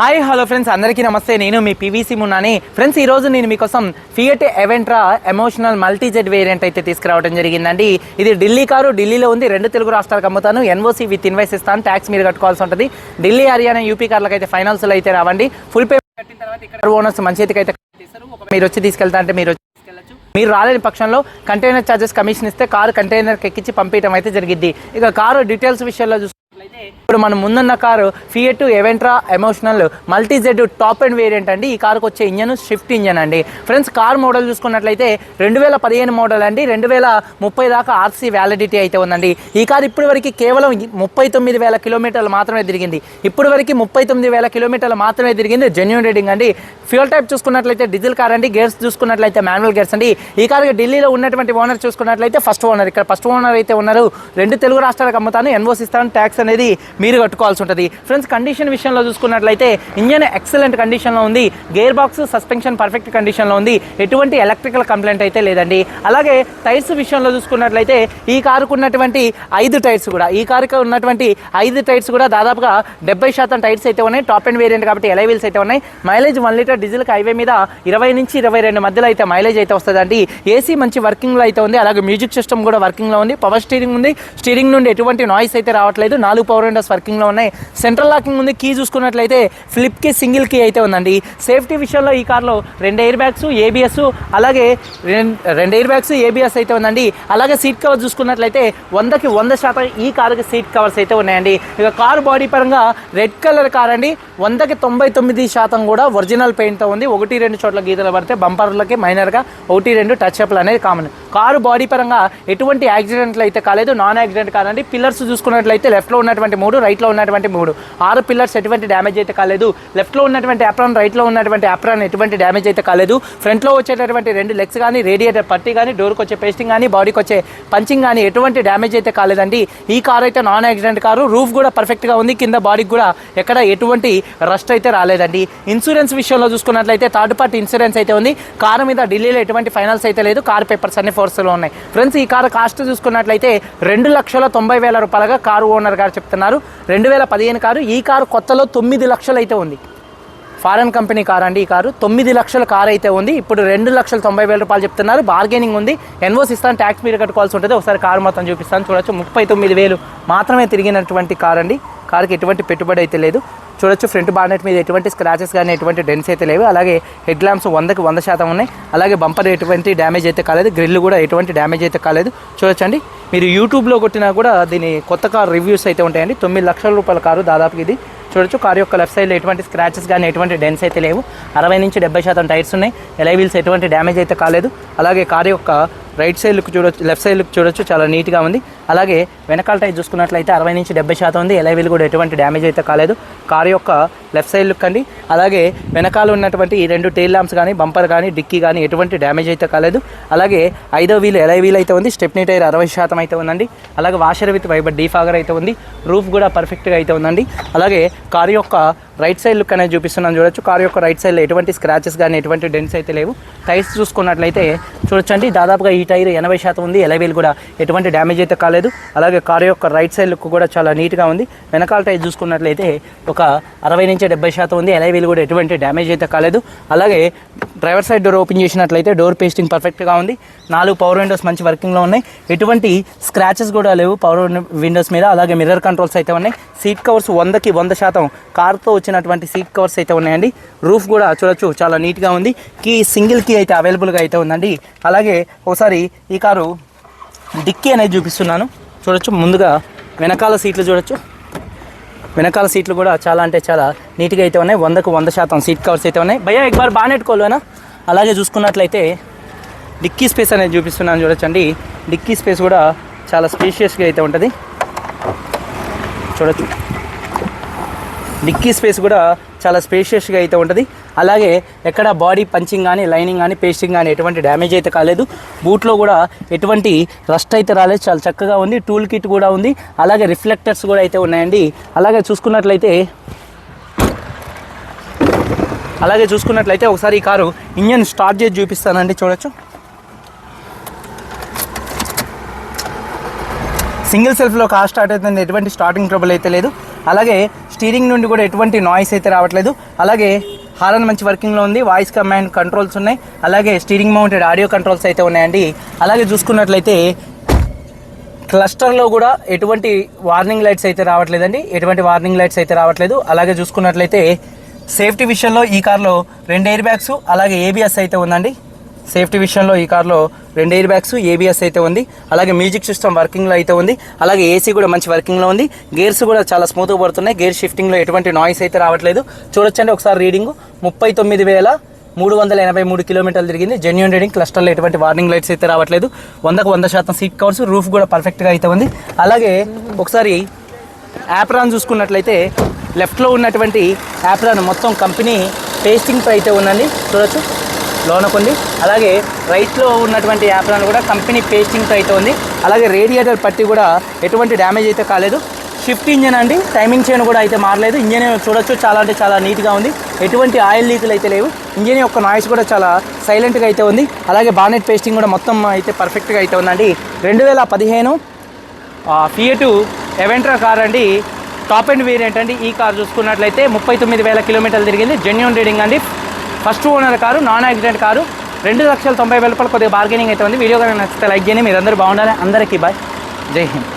Hi hello friends. అందరికీ నమస్తే. నేను మీ పీవీసీ మున్నాని. ఫ్రెండ్స్ ఈ రోజు నేను మీకోసం Fiat Avventura emotion multijet variant అయితే తీసుకురావడం జరిగిందండి. ఇది ఢిల్లీ కారు ఢిల్లీలో ఉంది. రెండు తెలుగు రాష్ట్రాలకు అమ్ముతాను. ఎన్ఓసి విత్ ఇన్వైస్ ఇస్తాను. ట్యాక్స్ మీరు కట్టుకోవాల్సి ఉంటుంది. ఢిల్లీ హర్యానా యూపీ కార్లకు అయితే ఫైనాన్స్లో అయితే రావండి. ఫుల్ పే కట్టిన తర్వాత ఇక్కడ ఓనర్స్ మంచి చేతికి అయితే మీరు వచ్చి తీసుకెళ్తా అంటే మీరు వచ్చి తీసుకెళ్ళచ్చు. మీరు రాలేని పక్షంలో కంటైనర్ ఛార్జెస్ కమిషన్ ఇస్తే కారు కంటైనర్కి ఎక్కించి పంపించడం అయితే జరిగింది ఇక కారు డీటెయిల్స్ విషయంలో చూసుకున్నట్లయితే ఇప్పుడు మనం ముందున్న car Fiat Avventura emotion multijet top end variant అండి. ఈ కారుకు వచ్చే ఇంజన్ షిఫ్ట్ ఇంజన్ అండి. ఫ్రెండ్స్ కార్ మోడల్ చూసుకున్నట్లయితే రెండు వేల పదిహేను మోడల్ అండి. రెండు వేల ముప్పై దాకా ఆర్సీ వ్యాలిడిటీ అయితే ఉందండి. ఈ కారు ఇప్పటి వరకు కేవలం ముప్పై తొమ్మిది వేల కిలోమీటర్లు మాత్రమే తిరిగింది. ఇప్పటి వరకు ముప్పై తొమ్మిది వేల కిలోమీటర్లు మాత్రమే తిరిగింది జెన్యున్ రీడింగ్ అండి. ఫ్యూల్ టైప్ చూసుకున్నట్లయితే డీజిల్ కార్ అండి. గేర్స్ చూసుకున్నట్లయితే మాన్యువల్ గేర్స్ అండి. ఈ కారుకి ఢిల్లీలో ఉన్నటువంటి ఓనర్ చూసుకున్నట్లయితే ఫస్ట్ ఓనర్ ఇక్కడ ఫస్ట్ ఓనర్ అయితే ఉన్నారు. రెండు తెలుగు రాష్ట్రాలకు అమ్ముతాను. ఎన్వోసిస్తాను ఇస్తాను ట్యాక్స్ అనేది మీరు కట్టుకోవాల్సి ఉంటుంది. ఫ్రెండ్స్ కండిషన్ విషయంలో చూసుకున్నట్లయితే ఇంజన్ ఎక్సలెంట్ కండిషన్లో ఉంది. గేర్ బాక్స్ సస్పెన్షన్ పర్ఫెక్ట్ కండిషన్లో ఉంది. ఎటువంటి ఎలక్ట్రికల్ కంప్లైంట్ అయితే లేదండి. అలాగే టైర్స్ విషయంలో చూసుకున్నట్లయితే ఈ కారుకు ఉన్నటువంటి ఐదు టైర్స్ కూడా ఈ కారుకు ఉన్నటువంటి ఐదు టైర్స్ కూడా దాదాపుగా డెబ్బై శాతం టైర్స్ అయితే ఉన్నాయి. టాప్ అండ్ వేరియంట్ కాబట్టి ఎలై వీల్స్ అయితే ఉన్నాయి. మైలేజ్ వన్ లీటర్ డీజిల్కి హైవే మీద ఇరవై నుంచి ఇరవై రెండు మధ్యలో అయితే మైలేజ్ అయితే వస్తుందండి. ఏసీ మంచి వర్కింగ్లో అయితే ఉంది. అలాగే మ్యూజిక్ సిస్టమ్ కూడా వర్కింగ్లో ఉంది. పవర్ స్టీరింగ్ ఉంది. స్టీరింగ్ నుండి ఎటువంటి నాయిస్ అయితే రావట్లేదు. నాలుగు పవర్ విండోస్ వర్కింగ్లో ఉన్నాయి. సెంట్రల్ లాకింగ్ ఉంది కీ చూసుకున్నట్లయితే ఫ్లిప్కి సింగిల్ కీ అయితే ఉందండి. సేఫ్టీ విషయంలో ఈ కార్లో రెండు ఎయిర్ బ్యాగ్స్ ఏబిఎస్ అలాగే రెండు ఎయిర్ బ్యాగ్స్ ఏబిఎస్ అయితే ఉందండి. అలాగే సీట్ కవర్ చూసుకున్నట్లయితే వందకి వంద శాతం ఈ కారుకి సీట్ కవర్స్ అయితే ఉన్నాయండి. ఇక కారు బాడీ పరంగా రెడ్ కలర్ కార్ అండి. వందకి తొంభై తొమ్మిది శాతం కూడా ఒరిజినల్ పెయింట్తో ఉంది. ఒకటి రెండు చోట్ల గీతలు పడితే బంపర్లకి మైనర్గా ఒకటి రెండు టచ్ అప్లు అనేది కామన్ కారు బాడీ పరంగా ఎటువంటి యాక్సిడెంట్లు అయితే కాలేదు. నాన్ యాక్సిడెంట్ కాదండి పిల్లర్స్ చూసుకున్నట్లయితే లెఫ్ట్లో ఉన్నటువంటి మూడు రైట్లో ఉన్నటువంటి మూడు. ఆరు పిల్లర్స్ ఎటువంటి డ్యామేజ్ అయితే కాలేదు. లెఫ్ట్లో ఉన్నటువంటి అప్రాన్ రైట్లో ఉన్నటువంటి అప్రాన్ ఎటువంటి డ్యామేజ్ అయితే కాలేదు. ఫ్రంట్లో వచ్చేటటువంటి రెండు లెగ్స్ కానీ రేడియేటర్ పట్టి కానీ డోర్కి వచ్చే పేస్టింగ్ కానీ బాడీకి వచ్చే పంచింగ్ కానీ ఎటువంటి డ్యామేజ్ అయితే కాలేదండి. ఈ కార్ అయితే నాన్ యాక్సిడెంట్ కారు. రూఫ్ కూడా పర్ఫెక్ట్గా ఉంది. కింద బాడీకి కూడా ఎక్కడ ఎటువంటి రస్ట్ అయితే రాలేదండి. ఇన్సూరెన్స్ విషయంలో చూసుకున్నట్లయితే థర్డ్ పార్టీ ఇన్సూరెన్స్ అయితే ఉంది. కారు మీద ఢిల్లీలో ఎటువంటి ఫైనాన్స్ అయితే లేదు. కార్ పేపర్స్ అన్ని ఫోర్స్లో ఉన్నాయి. ఫ్రెండ్స్ ఈ కారు కాస్ట్ చూసుకున్నట్లయితే రెండు లక్షల తొంభై వేల రూపాయలుగా కారు ఓనర్ గారు చెప్తున్నారు. రెండు వేల పదిహేను కారు ఈ కారు కొత్తలో తొమ్మిది లక్షలు అయితే ఉంది. ఫారెన్ కంపెనీ కార్ అండి ఈ కారు? తొమ్మిది లక్షల కార్ అయితే ఉంది. ఇప్పుడు రెండు లక్షల తొంభై వేల రూపాయలు చెప్తున్నారు. బార్గెనింగ్ ఉంది. ఎన్వోస్ ఇస్తాను ట్యాక్స్ మీరు కట్టుకోవాల్సి ఉంటుంది. ఒకసారి కారు మొత్తం చూపిస్తాను. చూడొచ్చు. ముప్పై తొమ్మిది వేలు మాత్రమే తిరిగినటువంటి కార్ అండి కారుకి ఎటువంటి పెట్టుబడి అయితే లేదు. చూడొచ్చు. ఫ్రంట్ బానెట్ మీద ఎటువంటి స్క్రాచెస్ కానీ ఎటువంటి డెన్స్ అయితే లేవు. అలాగే హెడ్ ల్యాంప్స్ వందకి వంద శాతం ఉన్నాయి. అలాగే బంపర్ ఎటువంటి డ్యామేజ్ అయితే కాలేదు. గ్రిల్ కూడా ఎటువంటి డ్యామేజ్ అయితే కాలేదు. చూడొచ్చండి. మీరు యూట్యూబ్లో కొట్టినా కూడా దీని కొత్త కార్ రివ్యూస్ అయితే ఉంటాయండి. తొమ్మిది లక్షల రూపాయల కారు దాదాపు ఇది. చూడొచ్చు. కార్ యొక్క లెఫ్ట్ సైడ్లో ఎటువంటి స్క్రాచెస్ కానీ ఎటువంటి డెన్స్ అయితే లేవు. అరవై నుంచి డెబ్బై శాతం టైర్స్ ఉన్నాయి. ఎలై వీల్స్ ఎటువంటి డ్యామేజ్ అయితే కాలేదు. అలాగే కార్ యొక్క రైట్ సైడ్ లుక్ చూడొచ్చు లెఫ్ట్ సైడ్ లుక్ చూడొచ్చు. చాలా నీట్గా ఉంది. అలాగే వెనకాల టైర్ చూసుకున్నట్లయితే అరవై నుంచి డెబ్బై శాతం ఉంది. ఎలై వీల్ కూడా ఎటువంటి డ్యామేజ్ అయితే కాలేదు. కార్ యొక్క లెఫ్ట్ సైడ్ లుక్ అండి. అలాగే వెనకాల ఉన్నటువంటి ఈ రెండు టైల్ ల్యాంప్స్ కానీ బంపర్ కానీ డిక్కీ కానీ ఎటువంటి డ్యామేజ్ అయితే కాలేదు. అలాగే ఐదో వీల్ ఎలై వీల్ అయితే ఉంది. స్టెప్నీ టైర్ అరవై శాతం అయితే ఉందండి. అలాగే వాషర్ విత్ వైబర్ డీఫాగర్ అయితే ఉంది. రూఫ్ కూడా పర్ఫెక్ట్గా అయితే ఉందండి. అలాగే కార్ యొక్క రైట్ సైడ్ లుక్ అనేది చూపిస్తున్నాను చూడొచ్చు. కారు యొక్క రైట్ సైడ్లో ఎటువంటి స్క్రాచెస్ కానీ ఎటువంటి డెన్స్ అయితే లేవు. టైర్స్ చూసుకున్నట్లయితే చూడొచ్చండి. దాదాపుగా ఈ టైర్ ఎనభై శాతం ఉంది. ఎలవేలు కూడా ఎటువంటి డ్యామేజ్ అయితే కాలేదు. అలాగే కారు యొక్క రైట్ సైడ్ లుక్ కూడా చాలా నీట్గా ఉంది. వెనకాల టైర్ చూసుకున్నట్లయితే ఒక అరవై నుంచి డెబ్బై శాతం ఉంది. ఎలవేలు కూడా ఎటువంటి డ్యామేజ్ అయితే కాలేదు. అలాగే డ్రైవర్ సైడ్ డోర్ ఓపెన్ చేసినట్లయితే డోర్ పేస్టింగ్ పర్ఫెక్ట్గా ఉంది. నాలుగు పవర్ విండోస్ మంచి వర్కింగ్లో ఉన్నాయి. ఎటువంటి స్క్రాచెస్ కూడా లేవు పవర్ విండోస్ మీద. అలాగే మిర్రర్ కంట్రోల్స్ అయితే ఉన్నాయి. సీట్ కవర్స్ వందకి వంద శాతం కార్తో వచ్చినటువంటి సీట్ కవర్స్ అయితే ఉన్నాయండి. రూఫ్ కూడా చూడొచ్చు చాలా నీట్గా ఉంది. కీ సింగిల్ కీ అయితే అవైలబుల్గా అయితే ఉందండి. అలాగే ఒకసారి ఈ కారు డిక్కీ అనేది చూపిస్తున్నాను. చూడొచ్చు ముందుగా వెనకాల సీట్లు చూడొచ్చు. వెనకాల సీట్లు కూడా చాలా అంటే చాలా నీట్గా అయితే ఉన్నాయి. వందకు వంద శాతం సీట్ కవర్స్ అయితే ఉన్నాయి. భయ్యా ఎక్బార్ బాగా నెట్టుకోలేనా అలాగే చూసుకున్నట్లయితే డిక్కీ స్పేస్ అనేది చూపిస్తున్నాను చూడొచ్చండి. డిక్కీ స్పేస్ కూడా చాలా స్పేషియస్గా అయితే ఉంటుంది. చూడొచ్చు. డిక్కీ స్పేస్ కూడా చాలా స్పేషియస్గా అయితే ఉంటుంది. అలాగే ఎక్కడ బాడీ పంచింగ్ కానీ లైనింగ్ కానీ పేస్టింగ్ కానీ ఎటువంటి డ్యామేజ్ అయితే కాలేదు. బూట్లో కూడా ఎటువంటి రస్ట్ అయితే రాలేదు. చాలా చక్కగా ఉంది. టూల్ కిట్ కూడా ఉంది. అలాగే రిఫ్లెక్టర్స్ కూడా అయితే ఉన్నాయండి. అలాగే చూసుకున్నట్లయితే అలాగే చూసుకున్నట్లయితే ఒకసారి ఈ కారు ఇంజన్ స్టార్ట్ చేసి చూపిస్తానండి. చూడొచ్చు. సింగిల్ సెల్ఫ్లో కార్ స్టార్ట్ అవుతుంది ఎటువంటి స్టార్టింగ్ ట్రబుల్ అయితే లేదు. అలాగే స్టీరింగ్ నుండి కూడా ఎటువంటి నాయిస్ అయితే రావట్లేదు. అలాగే హారన్ మంచి వర్కింగ్లో ఉంది. వాయిస్ కమాండ్ కంట్రోల్స్ ఉన్నాయి. అలాగే స్టీరింగ్ మౌంటెడ్ ఆడియో కంట్రోల్స్ అయితే ఉన్నాయండి. అలాగే చూసుకున్నట్లయితే క్లస్టర్లో కూడా ఎటువంటి వార్నింగ్ లైట్స్ అయితే రావట్లేదండి. ఎటువంటి వార్నింగ్ లైట్స్ అయితే రావట్లేదు. అలాగే చూసుకున్నట్లయితే సేఫ్టీ విషయంలో ఈ కార్లో రెండు ఎయిర్ బ్యాగ్స్ అలాగే ఏబిఎస్ అయితే ఉందండి. సేఫ్టీ విషయంలో ఈ కార్లో రెండు ఎయిర్ బ్యాగ్స్ ఏబిఎస్ అయితే ఉంది. అలాగే మ్యూజిక్ సిస్టమ్ వర్కింగ్లో అయితే ఉంది. అలాగే ఏసీ కూడా మంచి వర్కింగ్లో ఉంది. గేర్స్ కూడా చాలా స్మూత్గా పడుతున్నాయి. గేర్ షిఫ్టింగ్లో ఎటువంటి నాయిస్ అయితే రావట్లేదు. చూడొచ్చండి ఒకసారి రీడింగ్. ముప్పై తొమ్మిది వేల మూడు వందల ఎనభై మూడు కిలోమీటర్లు తిరిగింది. జెన్యున్ రీడింగ్ క్లస్టర్లో ఎటువంటి వార్నింగ్ లైట్స్ అయితే రావట్లేదు. వందకు వంద శాతం సీట్ కవర్స్ రూఫ్ కూడా పర్ఫెక్ట్గా అయితే ఉంది. అలాగే ఒకసారి యాప్రాన్ చూసుకున్నట్లయితే లెఫ్ట్లో ఉన్నటువంటి యాప్రాన్ మొత్తం కంపెనీ పేస్టింగ్తో అయితే ఉందండి. చూడొచ్చు. లోనకుంది. అలాగే రైట్లో ఉన్నటువంటి యాప్లను కూడా కంపెనీ పేస్టింగ్తో అయితే ఉంది. అలాగే రేడియేటర్ పట్టి కూడా ఎటువంటి డ్యామేజ్ అయితే కాలేదు. షిఫ్ట్ ఇంజన్ అండి టైమింగ్ చైన్ కూడా అయితే మారలేదు. ఇంజన్ చూడొచ్చు చాలా అంటే చాలా నీట్గా ఉంది. ఎటువంటి ఆయిల్ లీకులు అయితే లేవు. ఇంజన్ యొక్క నాయిస్ కూడా చాలా సైలెంట్గా అయితే ఉంది. అలాగే బానెట్ పేస్టింగ్ కూడా మొత్తం అయితే పర్ఫెక్ట్గా అయితే ఉందండి. రెండు వేల పదిహేను ఫియటు ఎవెంట్రా కార్ అండి. టాప్ అండ్ వేరియంట్ అండి. ఈ కార్ చూసుకున్నట్లయితే ముప్పై తొమ్మిది వేల కిలోమీటర్లు తిరిగింది. జెన్యున్ రీడింగ్ అండి. First owner car non accident car. రెండు లక్షల తొంభై వేల రూపాయలు కొద్దిగా బార్గెనింగ్ అయితే ఉంది. వీడియో కానీ నచ్చితే లైక్ చేయండి. మీరు అందరూ బాగుండాలి. అందరికీ బాయ్ జై హింద్.